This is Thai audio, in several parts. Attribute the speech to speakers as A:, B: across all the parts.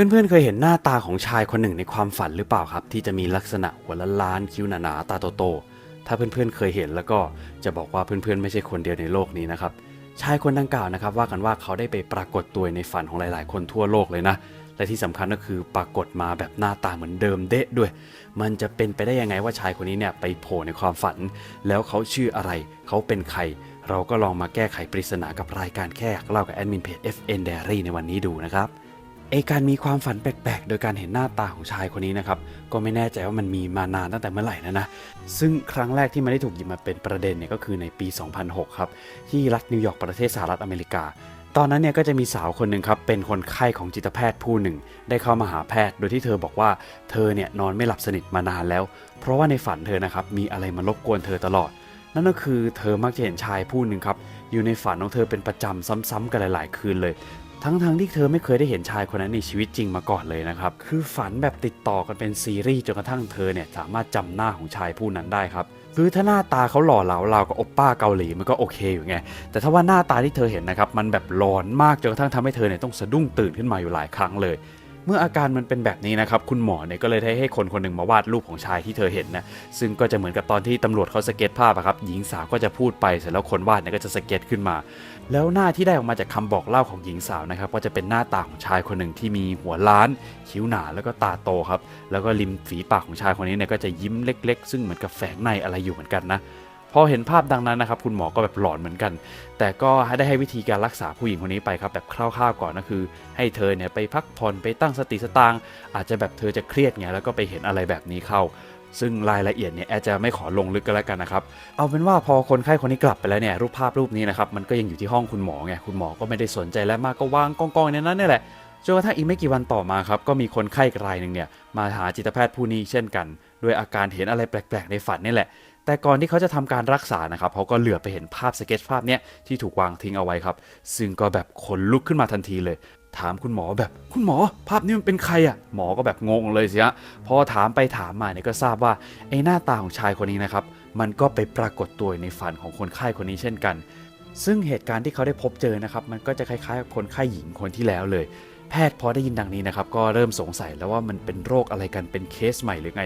A: เพื่อนๆ เคยเห็นหน้าตาของชายคนหนึ่งในความฝันหรือเปล่าครับ ที่จะมีลักษณะหัวล้านๆคิ้วหนาๆตาโตๆถ้าเพื่อนๆ เคยเห็นแล้วก็จะบอกว่าเพื่อนๆ ไม่ใช่คนเดียวในโลกนี้นะครับชายคนดังกล่าวนะครับ ว่ากันว่าเขาได้ไปปรากฏตัวในฝันของหลาย ๆ คนทั่วโลกเลยนะและที่สำคัญก็คือปรากฏมาแบบหน้าตาเหมือนเดิมเดะด้วย มันจะเป็นไปได้ยังไงว่าชายคนนี้เนี่ยไปโผล่ในความฝัน แล้วเขาชื่ออะไรเขาเป็นใคร เราก็ลองมาแก้ไขปริศนากับรายการแค่เล่ากับแอดมินเพจ FN Diary ในวันนี้ดูนะครับ ไอการมีความฝันแปลกๆ โดยการเห็นหน้าตาของชายคนนี้นะครับ ก็ไม่แน่ใจว่ามันมีมานานตั้งแต่เมื่อไหร่นะนะ ซึ่งครั้งแรกที่มันได้ถูกหยิบมาเป็นประเด็นเนี่ยก็คือในปี 2006 ครับ ที่รัฐนิวยอร์กประเทศสหรัฐอเมริกา ตอนนั้นเนี่ยก็จะมีสาวคนหนึ่งครับ เป็นคนไข้ของจิตแพทย์ผู้หนึ่ง ได้เข้ามาหาแพทย์ โดยที่เธอบอกว่าเธอเนี่ยนอนไม่หลับสนิทมานานแล้ว เพราะว่าในฝันเธอนะครับมีอะไรมารบกวนเธอตลอดนั่นก็คือเธอมักจะเห็นชายผู้หนึ่งครับ อยู่ในฝันของเธอเป็นประจำซ้ำๆกันหลาย ๆ คืนเลย ทั้งๆที่เธอไม่เคยได้เห็นชายคนนั้นในชีวิตจริงมาก่อนเลยนะครับ คือฝันแบบติดต่อกันเป็นซีรีส์จนกระทั่งเธอเนี่ยสามารถจำหน้าของชายผู้นั้นได้ครับคือถ้าหน้าตาเขาหล่อเหลาเรากับโอปป้าเกาหลีมันก็โอเคอยู่ไง แต่ถ้าว่าหน้าตาที่เธอเห็นนะครับ มันแบบหลอนมากจนกระทั่งทำให้เธอเนี่ยต้องสะดุ้งตื่นขึ้นมาอยู่หลายครั้งเลย เมื่ออาการมันเป็นแบบนี้นะครับ คุณหมอเนี่ยก็เลยได้ให้คนคนหนึ่งมาวาดรูปของชายที่เธอเห็นนะ ซึ่งก็จะเหมือนกับตอนที่ตำรวจเขาสเก็ตภาพอะครับ หญิงสาวก็จะพูดไปเสร็จแล้วคนวาดเนี่ยก็จะสเก็ตขึ้นมา แล้วหน้าที่ได้ออกมาจากคำบอกเล่าของหญิงสาวนะครับ ก็จะเป็นหน้าตาของชายคนหนึ่งที่มีหัวล้าน คิ้วหนาแล้วก็ตาโตครับ แล้วก็ริมฝีปากของชายคนนี้เนี่ยก็จะยิ้มเล็ก ๆ ซึ่งเหมือนกับแฝงในอะไรอยู่เหมือนกันนะพอเห็นภาพดังนั้นนะครับ คุณหมอก็แบบหลอนเหมือนกัน แต่ก็ได้ให้วิธีการรักษาผู้หญิงคนนี้ไปครับแบบคร่าวๆก่อนก็คือ ให้เธอเนี่ยไปพักผ่อนไปตั้งสติสตางอาจจะแบบเธอจะเครียดไงแล้วก็ไปเห็นอะไรแบบนี้เข้า ซึ่งรายละเอียดเนี่ยแอดจะไม่ขอลงลึกกันแล้วกันนะครับ เอาเป็นว่าพอคนไข้คนนี้กลับไปแล้วเนี่ยรูปภาพรูปนี้นะครับมันก็ยังอยู่ที่ห้องคุณหมอไงคุณหมอก็ไม่ได้สนใจแล้วมากก็วางกองๆในนั้นนี่แหละจนกระทั่งอีกไม่กี่วันต่อมาครับก็มีคนไข้รายหนึ่งเนี่ยมาหาจิตแพทย์ผู้นี้เช่นกัน ด้วยอาการเห็นอะไรแปลกๆในฝันนี่แหละ แต่ก่อนที่เขาจะทำการรักษานะครับเขาก็เหลือไปเห็นภาพสเก็ตภาพเนี้ยที่ถูกวางทิ้งเอาไว้ครับ ซึ่งก็แบบขนลุกขึ้นมาทันทีเลย ถามคุณหมอแบบคุณหมอ ภาพนี้มันเป็นใครอะ่ะหมอก็แบบงงเลยสิฮะพอถามไปถามมาเนี่ยก็ทราบว่าไอ้หน้าตาของชายคนนี้นะครับ มันก็ไปปรากฏตัวในฝันของคนไข้คนนี้เช่นกัน ซึ่งเหตุการณ์ที่เขาได้พบเจอนะครับ มันก็จะคล้ายๆกับคนไข้หญิงคนที่แล้วเลย แพทย์พอได้ยินดังนี้นะครับ ก็เริ่มสงสัยแล้วว่ามันเป็นโรคอะไรกันเป็นเคสใหม่หรือไง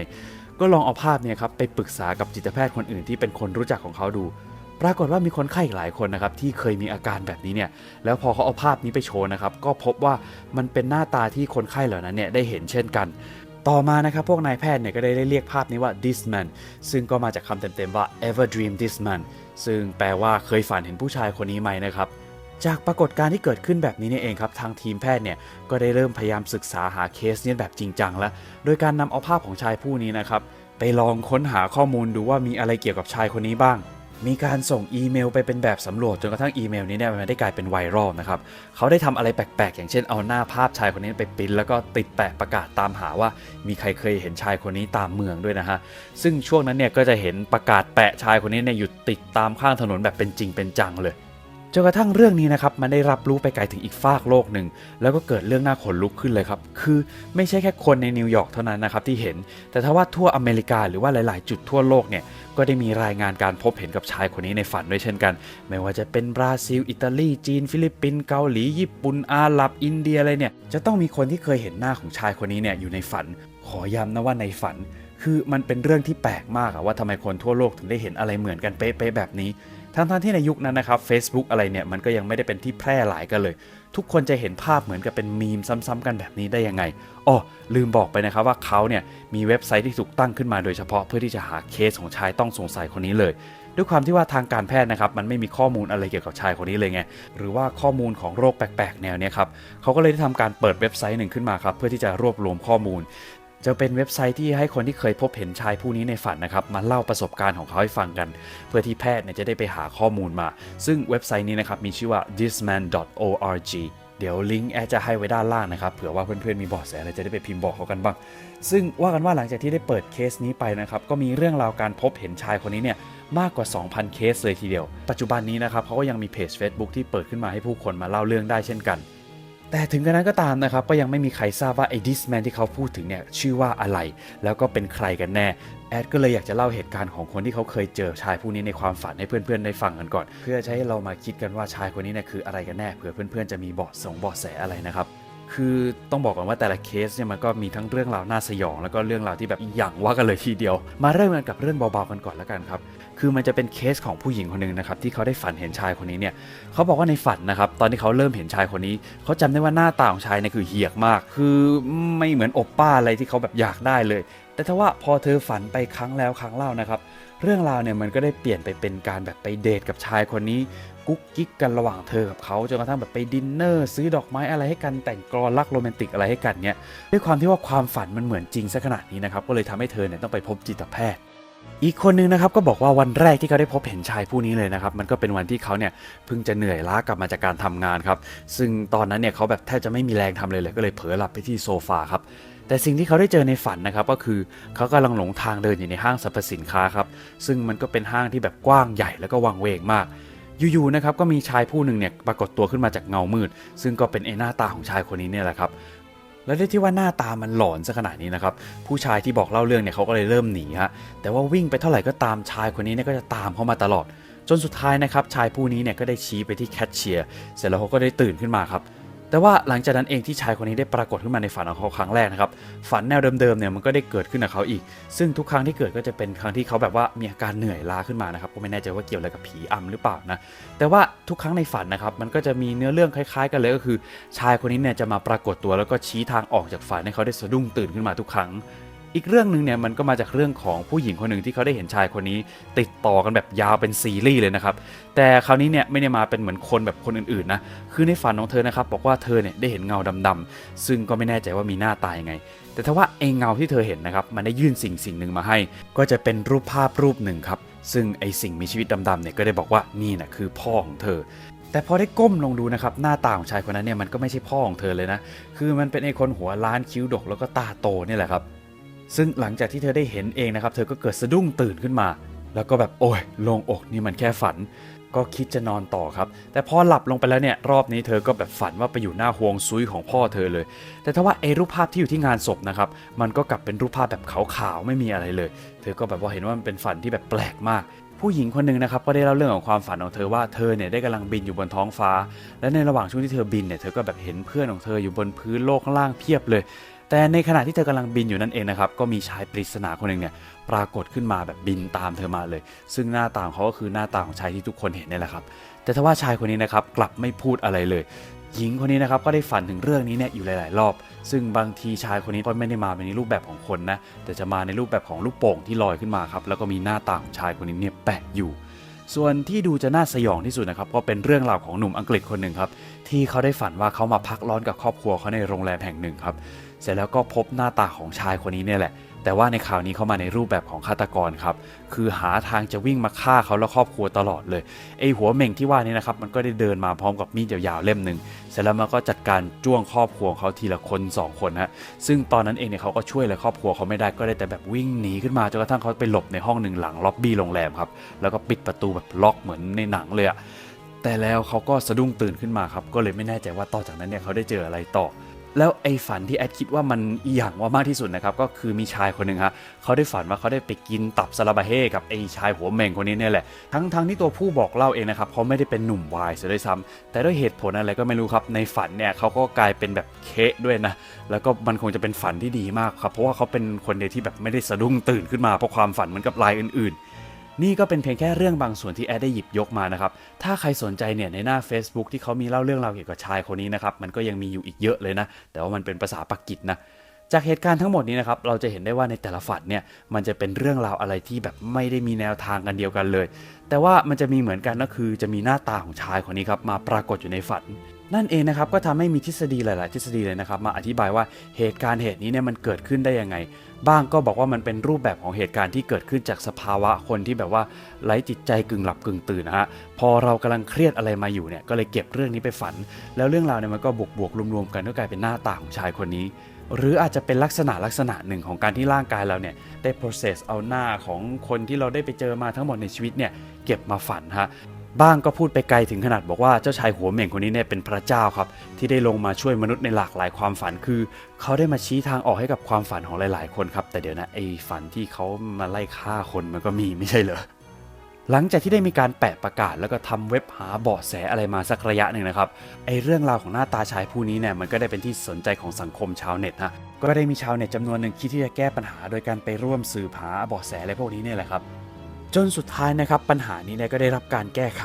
A: ก็ลองเอาภาพเนี่ยครับไปปรึกษากับจิตแพทย์คนอื่นที่เป็นคนรู้จักของเขาดู ปรากฏว่ามีคนไข้อีกหลายคนนะครับที่เคยมีอาการแบบนี้เนี่ยแล้วพอเขาเอาภาพนี้ไปโชว์นะครับก็พบว่ามันเป็นหน้าตาที่คนไข้เหล่านั้นเนี่ยได้เห็นเช่นกัน ต่อมานะครับพวกนายแพทย์เนี่ยก็ได้เรียกภาพนี้ว่า this man ซึ่งก็มาจากคำเต็มๆว่า ever dream this man ซึ่งแปลว่าเคยฝันเห็นผู้ชายคนนี้ไหมนะครับจากปรากฏการณ์ที่เกิดขึ้นแบบนี้นี่เองครับ ทางทีมแพทย์เนี่ยก็ได้เริ่มพยายามศึกษาหาเคสนี้แบบจริงจังแล้ว โดยการนำเอาภาพของชายผู้นี้นะครับ ไปลองค้นหาข้อมูลดูว่ามีอะไรเกี่ยวกับชายคนนี้บ้าง มีการส่งอีเมลไปเป็นแบบสำรวจจนกระทั่งอีเมลนี้เนี่ยมันได้กลายเป็นไวรัลนะครับเขาได้ทำอะไรแปลกๆ อย่างเช่นเอาหน้าภาพชายคนนี้ไปปริ้นแล้วก็ติดแปะประกาศตามหาว่า มีใครเคยเห็นชายคนนี้ตามเมืองด้วยนะฮะซึ่งช่วงนั้นเนี่ยก็จะเห็นประกาศแปะชายคนนี้เนี่ยอยู่ติดตามข้างถนนแบบเป็นจริงเป็นจังเลย จนกระทั่งเรื่องนี้นะครับมันได้รับรู้ไปไกลถึงอีกฟากโลกหนึ่งแล้วก็เกิดเรื่องน่าขนลุกขึ้นเลยครับคือไม่ใช่แค่คนในนิวยอร์กเท่านั้นนะครับที่เห็น แต่ถ้าว่าทั่วอเมริกาหรือว่าหลาย ๆ จุดทั่วโลกเนี่ยก็ได้มีรายงานการพบเห็นกับชายคนนี้ในฝันด้วยเช่นกัน ไม่ว่าจะเป็นบราซิล อิตาลี จีน ฟิลิปปินส์เกาหลีญี่ปุ่นอาหรับอินเดียอะไรเนี่ยจะต้องมีคนที่เคยเห็นหน้าของชายคนนี้เนี่ยอยู่ในฝัน ขอย้ำนะว่าในฝัน คือมันเป็นเรื่องที่แปลกมากอะว่าทำไมคนทั่วโลกถึงได้เห็นอะไรเหมือนกันเป๊ะๆแบบนี้ ทั้งๆที่ในยุคนั้นนะครับ Facebook อะไรเนี่ยมันก็ยังไม่ได้เป็นที่แพร่หลายกันเลย ทุกคนจะเห็นภาพเหมือนกับเป็นมีมซ้ำๆกันแบบนี้ได้ยังไงอ๋อลืมบอกไปนะครับว่าเขาเนี่ยมีเว็บไซต์ที่ถูกตั้งขึ้นมาโดยเฉพาะเพื่อที่จะหาเคสของชายต้องสงสัยคนนี้เลย ด้วยความที่ว่าทางการแพทย์นะครับมันไม่มีข้อมูลอะไรเกี่ยวกับชายคนนี้เลยไงหรือว่าข้อมูลของโรคแปลกๆ แนวเนี้ยครับเขาก็เลยได้ทำการเปิดเว็บไซต์หนึ่งขึ้นมาครับเพื่อที่จะรวบรวมข้อมูล จะเป็นเว็บไซต์ที่ให้คนที่เคยพบเห็นชายผู้นี้ในฝันนะครับมาเล่าประสบการณ์ของเขาให้ฟังกัน เพื่อที่แพทย์เนี่ยจะได้ไปหาข้อมูลมา ซึ่งเว็บไซต์นี้นะครับมีชื่อว่า thisman.org เดี๋ยวลิงก์แอดจะให้ไว้ด้านล่างนะครับเผื่อว่าเพื่อนๆมีบาะแสอะไรจะได้ไปพิมพ์บอกเขากันบ้าง ซึ่งว่ากันว่าหลังจากที่ได้เปิดเคสนี้ไปนะครับก็มีเรื่องราวการพบเห็นชายคนนี้เนี่ยมากกว่า 2,000 เคสเลยทีเดียว ปัจจุบันนี้นะครับเขาก็ยังมีเพจ Facebook ที่เปิดขึ้นมาให้ผู้คนมาเล่าเรื่องได้เช่นกัน แต่ถึงกระนั้นก็ตามนะครับ ก็ยังไม่มีใครทราบว่าไอ้ดิสแมนที่เขาพูดถึงเนี่ยชื่อว่าอะไร แล้วก็เป็นใครกันแน่ แอดก็เลยอยากจะเล่าเหตุการณ์ของคนที่เขาเคยเจอชายผู้นี้ในความฝันให้เพื่อนๆได้ฟังกันก่อน เพื่อให้เรามาคิดกันว่าชายคนนี้เนี่ยคืออะไรกันแน่เผื่อเพื่อนๆจะมีเบาะสงเบาะแสอะไรนะครับ คือต้องบอกก่อนว่าแต่ละเคสเนี่ยมันก็มีทั้งเรื่องราวน่าสยอง แล้วก็เรื่องราวที่แบบอย่างว่ากันเลยทีเดียว มาเริ่มกันกับเรื่องเบาๆกันก่อนแล้วกันครับ คือมันจะเป็นเคสของผู้หญิงคนหนึ่งนะครับที่เขาได้ฝันเห็นชายคนนี้เนี่ยเขาบอกว่าในฝันนะครับตอนที่เขาเริ่มเห็นชายคนนี้เขาจำได้ว่าหน้าตาของชายเนี่ยคือเหียกมาก คือไม่เหมือนอบป้าอะไรที่เขาแบบอยากได้เลย แต่ถ้าว่าพอเธอฝันไปครั้งแล้วครั้งเล่านะครับ เรื่องราวเนี่ยมันก็ได้เปลี่ยนไปเป็นการแบบไปเดทกับชายคนนี้ กุ๊กกิ๊กกันระหว่างเธอกับเขาจนกระทั่งแบบไปดินเนอร์ ซื้อดอกไม้อะไรให้กันแต่งกลอนรักโรแมนติกอะไรให้กันเนี่ยด้วยความที่ว่าความฝันมันเหมือนจริงซะขนาดนี้นะครับก็เลยทำให้เธอเนี่ยต้องไปพบจิตแพทย์ อีกคนนึงนะครับก็บอกว่าวันแรกที่เขาได้พบเห็นชายผู้นี้เลยนะครับมันก็เป็นวันที่เขาเนี่ยเพิ่งจะเหนื่อยล้ากลับมาจากการทำงานครับซึ่งตอนนั้นเนี่ยเขาแบบแทบจะไม่มีแรงทำเลยเลยก็เลยเผลอหลับไปที่โซฟาครับแต่สิ่งที่เขาได้เจอในฝันนะครับก็คือเขากำลังหลงทางเดินอยู่ในห้างสรรพสินค้าครับซึ่งมันก็เป็นห้างที่แบบกว้างใหญ่แล้วก็วังเวงมากอยู่ๆนะครับก็มีชายผู้หนึ่งเนี่ยปรากฏตัวขึ้นมาจากเงามืด ซึ่งก็เป็นไอหน้าตาของชายคนนี้เนี่ยแหละครับ และด้วยที่ว่าหน้าตามันหลอนซะขนาดนี้นะครับ ผู้ชายที่บอกเล่าเรื่องเนี่ยเขาก็เลยเริ่มหนีฮะ แต่ว่าวิ่งไปเท่าไหร่ก็ตามชายคนนี้เนี่ยก็จะตามเขามาตลอด จนสุดท้ายนะครับชายผู้นี้เนี่ยก็ได้ชี้ไปที่แคชเชียร์ เสร็จแล้วเขาก็ได้ตื่นขึ้นมาครับ แต่ว่าหลังจากนั้นเองที่ชายคนนี้ได้ปรากฏขึ้นมาในฝันของเขาครั้งแรกนะครับ ฝันแนวเดิมๆเนี่ยมันก็ได้เกิดขึ้นกับเขาอีก ซึ่งทุกครั้งที่เกิดก็จะเป็นครั้งที่เขาแบบว่ามีอาการเหนื่อยล้าขึ้นมานะครับก็ไม่แน่ใจว่าเกี่ยวอะไรกับผีอำหรือเปล่านะ แต่ว่าทุกครั้งในฝันนะครับมันก็จะมีเนื้อเรื่องคล้าย ๆ กันเลยก็คือ ชายคนนี้เนี่ยจะมาปรากฏตัวแล้วก็ชี้ทางออกจากฝันให้เขาได้สะดุ้งตื่นขึ้นมาทุกครั้ง อีกเรื่องหนึ่งเนี่ยมันก็มาจากเรื่องของผู้หญิงคนหนึ่งที่เขาได้เห็นชายคนนี้ ติดต่อกันแบบยาวเป็นซีรีส์เลยนะครับแต่คราวนี้เนี่ยไม่ได้มาเป็นเหมือนคนแบบคนอื่นๆนะคือในฝันของเธอนะครับบอกว่าเธอเนี่ยได้เห็นเงาดำๆซึ่งก็ไม่แน่ใจว่ามีหน้าตายังไง แต่ถ้าว่าไอ้เงาที่เธอเห็นนะครับมันได้ยื่นสิ่งสิ่งหนึ่งมาให้ ก็จะเป็นรูปภาพรูปหนึ่งครับซึ่งไอ้สิ่งมีชีวิตดำๆเนี่ยก็ได้บอกว่านี่นะคือพ่อของเธอ แต่พอได้ก้มลงดูนะครับหน้าตาของชายคนนั้นเนี่ยมันก็ไม่ใช่พ่อของเธอเลยนะ คือมันเป็นไอคนหัวล้านคิ้วดกแล้วก็ตาโตนี่แหละครับ ซึ่งหลังจากที่เธอได้เห็นเองนะครับ เธอก็เกิดสะดุ้งตื่นขึ้นมา แล้วก็แบบโอ้ยโลงอกนี่มันแค่ฝัน ก็คิดจะนอนต่อครับ แต่พอหลับลงไปแล้วเนี่ยรอบนี้เธอก็แบบฝันว่าไปอยู่หน้าฮวงซุยของพ่อเธอเลย แต่ถ้าว่าไอ้รูปภาพที่อยู่ที่งานศพนะครับ มันก็กลับเป็นรูปภาพแบบขาวๆไม่มีอะไรเลย เธอก็แบบว่าเห็นว่ามันเป็นฝันที่แบบแปลกมากผู้หญิงคนหนึ่งนะครับก็ได้เล่าเรื่องของความฝันของเธอว่าเธอเนี่ยได้กำลังบินอยู่บนท้องฟ้า และในระหว่างช่วงที่เธอบินเนี่ยเธอก็แบบเห็นเพื่อนของเธออยู่บนพื้นโลกข้างล่างเพียบเลย แต่ในขณะที่เธอกำลังบินอยู่นั่นเองนะครับ ก็มีชายปริศนาคนหนึ่งเนี่ยปรากฏขึ้นมาแบบบินตามเธอมาเลย ซึ่งหน้าตาของเขาก็คือหน้าตาของชายที่ทุกคนเห็นนี่แหละครับ แต่ถ้าว่าชายคนนี้นะครับกลับไม่พูดอะไรเลย หญิงคนนี้นะครับก็ได้ฝันถึงเรื่องนี้เนี่ยอยู่หลาย ๆ รอบ ซึ่งบางทีชายคนนี้ก็ไม่ได้มาในรูปแบบของคนนะ แต่จะมาในรูปแบบของลูกโป่งที่ลอยขึ้นมาครับ แล้วก็มีหน้าตาของชายคนนี้เนี่ยแปะอยู่ส่วนที่ดูจะน่าสยองที่สุดนะครับก็เป็นเรื่องราวของหนุ่มอังกฤษคนหนึ่งครับที่เขาได้ฝันว่าเขามาพักร้อนกับครอบครัวเขาในโรงแรมแห่งหนึ่งครับ เสร็จแล้วก็พบหน้าตาของชายคนนี้เนี่ยแหละ แต่ว่าในข่าวนี้เข้ามาในรูปแบบของฆาตกรครับ คือหาทางจะวิ่งมาฆ่าเขาและครอบครัวตลอดเลย ไอหัวเหม่งที่ว่านี้นะครับ มันก็ได้เดินมาพร้อมกับมีดยาวๆเล่มหนึ่ง เสร็จแล้วมันก็จัดการจ้วงครอบครัวเขาทีละคน 2 คนฮะ ซึ่งตอนนั้นเองเนี่ยเขาก็ช่วยอะไรครอบครัวเขาไม่ได้ ก็ได้แต่แบบวิ่งหนีขึ้นมาจนกระทั่งเขาไปหลบในห้องหนึ่งหลังล็อบบี้โรงแรมครับ แล้วก็ปิดประตูแบบล็อกเหมือนในหนังเลยอะแต่แล้วเขาก็สะดุ้งตื่นขึ้นมาครับ ก็เลยไม่แน่ใจว่าต่อจากนั้นเนี่ยเขาได้เจออะไรต่อ แล้วไอ้ฝันที่แอดคิดว่ามันอหย่างว่ามากที่สุดนะครับก็คือมีชายคนหนึ่งฮะเขาได้ฝันว่าเขาได้ไปกินตับซาลาบาเฮกับไอ้ชายหัวเม่งคนนี้เนี่ยแหละ ทั้งทั้งที่ตัวผู้บอกเล่าเองนะครับเขาไม่ได้เป็นหนุ่มวายเสียด้วยซ้ำแต่ด้วยเหตุผลอะไรก็ไม่รู้ครับในฝันเนี่ยเขาก็กลายเป็นแบบเคะด้วยนะแล้วก็มันคงจะเป็นฝันที่ดีมากครับเพราะว่าเขาเป็นคนเดียวที่แบบไม่ได้สะดุ้งตื่นขึ้นมาเพราะความฝันเหมือนกับรายอื่นๆ นี่ก็เป็นเพียงแค่เรื่องบางส่วนที่แอดได้หยิบยกมานะครับ ถ้าใครสนใจเนี่ยในหน้า Facebook ที่เขามีเล่าเรื่องราวเกี่ยวกับชายคนนี้นะครับ มันก็ยังมีอยู่อีกเยอะเลยนะ แต่ว่ามันเป็นภาษาปักกิจนะ จากเหตุการณ์ทั้งหมดนี้นะครับ เราจะเห็นได้ว่าในแต่ละฝันเนี่ย มันจะเป็นเรื่องราวอะไรที่แบบไม่ได้มีแนวทางกันเดียวกันเลย แต่ว่ามันจะมีเหมือนกันก็คือ จะมีหน้าตาของชายคนนี้ครับมาปรากฏอยู่ในฝันนั่นเองนะครับก็ทำให้มีทฤษฎีหลาย ๆ ทฤษฎีเลยนะครับมาอธิบายว่าเหตุการณ์เหตุนี้เนี่ยมันเกิดขึ้นได้ยังไง บ้างก็บอกว่ามันเป็นรูปแบบของเหตุการณ์ที่เกิดขึ้นจากสภาวะคนที่แบบว่าไร้จิตใจกึ่งหลับกึ่งตื่นนะฮะพอเรากำลังเครียดอะไรมาอยู่เนี่ยก็เลยเก็บเรื่องนี้ไปฝัน แล้วเรื่องราวเนี่ยมันก็บวกบวกๆรวมๆกันก็กลายเป็นหน้าตาของชายคนนี้ หรืออาจจะเป็นลักษณะลักษณะหนึ่งของการที่ร่างกายเราเนี่ยได้ process เอาหน้าของคนที่เราได้ไปเจอมาทั้งหมดในชีวิตเนี่ยเก็บมาฝันฮะ บ้างก็พูดไปไกลถึงขนาดบอกว่าเจ้าชายหัวเหม่งคนนี้เนี่ยเป็นพระเจ้าครับ ที่ได้ลงมาช่วยมนุษย์ในหลากหลายความฝันคือ เขาได้มาชี้ทางออกให้กับความฝันของหลาย ๆ คนครับ แต่เดี๋ยวนะไอ้ฝันที่เขามาไล่ฆ่าคนมันก็มีไม่ใช่เหรอหลังจากที่ได้มีการแปะประกาศแล้วก็ทำเว็บหาเบาะแสอะไรมาสักระยะหนึ่งนะครับไอเรื่องราวของหน้าตาชายผู้นี้เนี่ยมันก็ได้เป็นที่สนใจของสังคมชาวเน็ตฮะก็ได้มีชาวเน็ตจำนวนหนึ่งคิดที่จะแก้ปัญหา โดยการไปร่วมสืบหาเบาะแสอะไรพวกนี้เนี่ยแหละครับ จนสุดท้ายนะครับปัญหานี้เนี่ยก็ได้รับการแก้ไข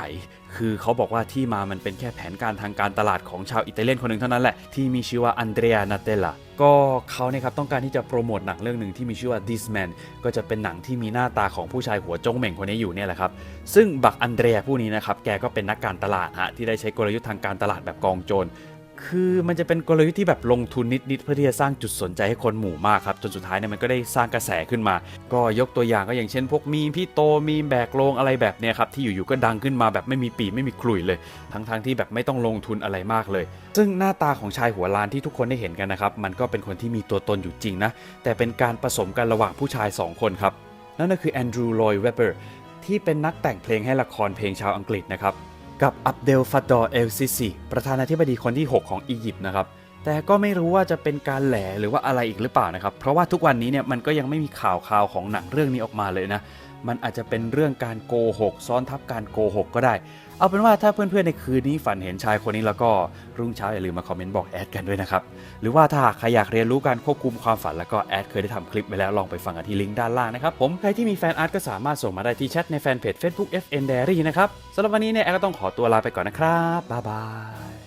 A: คือเขาบอกว่าที่มามันเป็นแค่แผนการทางการตลาดของชาวอิตาเลียนคนหนึ่งเท่านั้นแหละ ที่มีชื่อว่าอันเดรียนาเตล a ก็เขาเนี่ยครับต้องการที่จะโปรโมทหนังเรื่องหนึ่งที่มีชื่อว่า This Man ก็จะเป็นหนังที่มีหน้าตาของผู้ชายหัวจงเหม่งคนนี้อยู่เนี่ยแหละครับ ซึ่งบักอันเดรียผู้นี้นะครับแกก็เป็นนักการตลาดฮะที่ได้ใช้กลยุทธ์ทางการตลาดแบบกองโจร คือมันจะเป็นกลยุทธ์ที่แบบลงทุนนิดๆเพื่อที่จะสร้างจุดสนใจให้คนหมู่มากครับจนสุดท้ายเนี่ยมันก็ได้สร้างกระแสขึ้นมา ก็ยกตัวอย่างก็อย่างเช่น พวกมีพี่โตมีแบกโลงอะไรแบบเนี้ยครับที่อยู่ๆก็ดังขึ้นมาแบบไม่มีปีไม่มีขลุ่ยเลย ทั้งๆที่แบบไม่ต้องลงทุนอะไรมากเลย ซึ่งหน้าตาของชายหัวล้านที่ทุกคนได้เห็นกันนะครับมันก็เป็นคนที่มีตัวตนอยู่จริงนะแต่เป็นการผสมกันระหว่างผู้ชายสองคนครับนั่นก็คือแอนดรูว์ลอยเวเบอร์ที่เป็นนักแต่งเพลงให้ละครเพลงชาวอังกฤษนะครับ กับอับเดลฟาดอร์เอลซิซีประธานาธิบดีคนที่ 6 ของอียิปต์นะครับแต่ก็ไม่รู้ว่าจะเป็นการแหลหรือว่าอะไรอีกหรือเปล่านะครับ เพราะว่าทุกวันนี้เนี่ยมันก็ยังไม่มีข่าวข่าวของหนังเรื่องนี้ออกมาเลยนะ มันอาจจะเป็นเรื่องการโกหก ซ้อนทับการโกหกก็ได้ เอาเป็นว่าถ้าเพื่อนๆในคืนนี้ฝันเห็นชายคนนี้แล้วก็รุ่งเช้าอย่าลืมมาคอมเมนต์บอกแอดกันด้วยนะครับ หรือว่าถ้าหากใครอยากเรียนรู้การควบคุมความฝันแล้วก็แอดเคยได้ทำคลิปไปแล้วลองไปฟังกันที่ลิงก์ด้านล่างนะครับผมใครที่มีแฟนอาร์ตก็สามารถส่งมาได้ที่แชทในแฟนเพจ Facebook FN Diary นะครับสำหรับวันนี้เนี่ยแอดก็ต้องขอตัวลาไปก่อนนะครับบ๊ายบาย